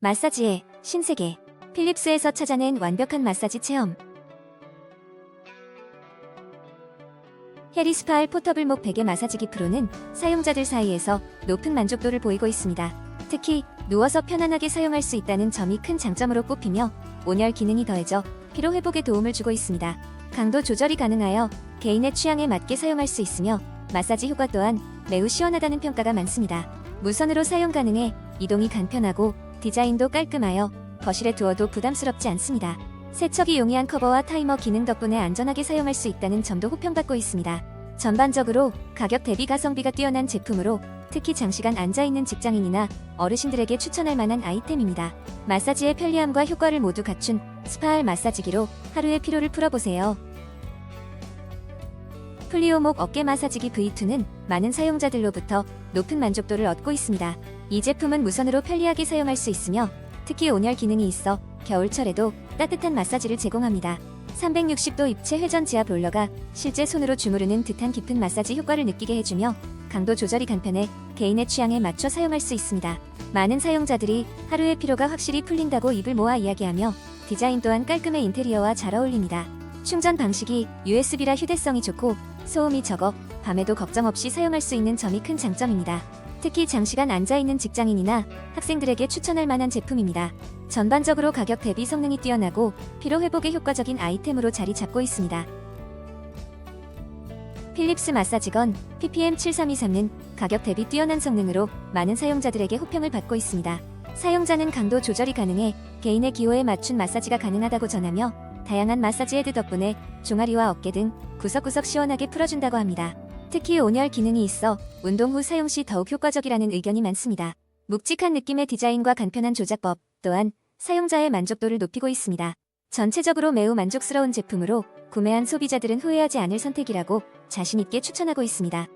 마사지의 신세계. 필립스에서 찾아낸 완벽한 마사지 체험. 해리스파알 포터블 목 베개 마사지기 프로는 사용자들 사이에서 높은 만족도를 보이고 있습니다. 특히 누워서 편안하게 사용할 수 있다는 점이 큰 장점으로 꼽히며 온열 기능이 더해져 피로 회복에 도움을 주고 있습니다. 강도 조절이 가능하여 개인의 취향에 맞게 사용할 수 있으며 마사지 효과 또한 매우 시원하다는 평가가 많습니다. 무선으로 사용 가능해 이동이 간편하고 디자인도 깔끔하여 거실에 두어도 부담스럽지 않습니다. 세척이 용이한 커버와 타이머 기능 덕분에 안전하게 사용할 수 있다는 점도 호평받고 있습니다. 전반적으로 가격 대비 가성비가 뛰어난 제품으로 특히 장시간 앉아있는 직장인이나 어르신들에게 추천할 만한 아이템입니다. 마사지의 편리함과 효과를 모두 갖춘 스파알 마사지기로 하루의 피로를 풀어보세요. 플리오목 어깨 마사지기 V2는 많은 사용자들로부터 높은 만족도를 얻고 있습니다. 이 제품은 무선으로 편리하게 사용할 수 있으며 특히 온열 기능이 있어 겨울철에도 따뜻한 마사지를 제공합니다. 360도 입체 회전 지압 롤러가 실제 손으로 주무르는 듯한 깊은 마사지 효과를 느끼게 해주며 강도 조절이 간편해 개인의 취향에 맞춰 사용할 수 있습니다. 많은 사용자들이 하루의 피로가 확실히 풀린다고 입을 모아 이야기하며 디자인 또한 깔끔해 인테리어와 잘 어울립니다. 충전 방식이 USB라 휴대성이 좋고 소음이 적어 밤에도 걱정 없이 사용할 수 있는 점이 큰 장점입니다. 특히 장시간 앉아있는 직장인이나 학생들에게 추천할 만한 제품입니다. 전반적으로 가격 대비 성능이 뛰어나고 피로 회복에 효과적인 아이템으로 자리 잡고 있습니다. 필립스 마사지건 PPM7323는 가격 대비 뛰어난 성능으로 많은 사용자들에게 호평을 받고 있습니다. 사용자는 강도 조절이 가능해 개인의 기호에 맞춘 마사지가 가능하다고 전하며 다양한 마사지 헤드 덕분에 종아리와 어깨 등 구석구석 시원하게 풀어준다고 합니다. 특히 온열 기능이 있어 운동 후 사용 시 더욱 효과적이라는 의견이 많습니다. 묵직한 느낌의 디자인과 간편한 조작법 또한 사용자의 만족도를 높이고 있습니다. 전체적으로 매우 만족스러운 제품으로 구매한 소비자들은 후회하지 않을 선택이라고 자신있게 추천하고 있습니다.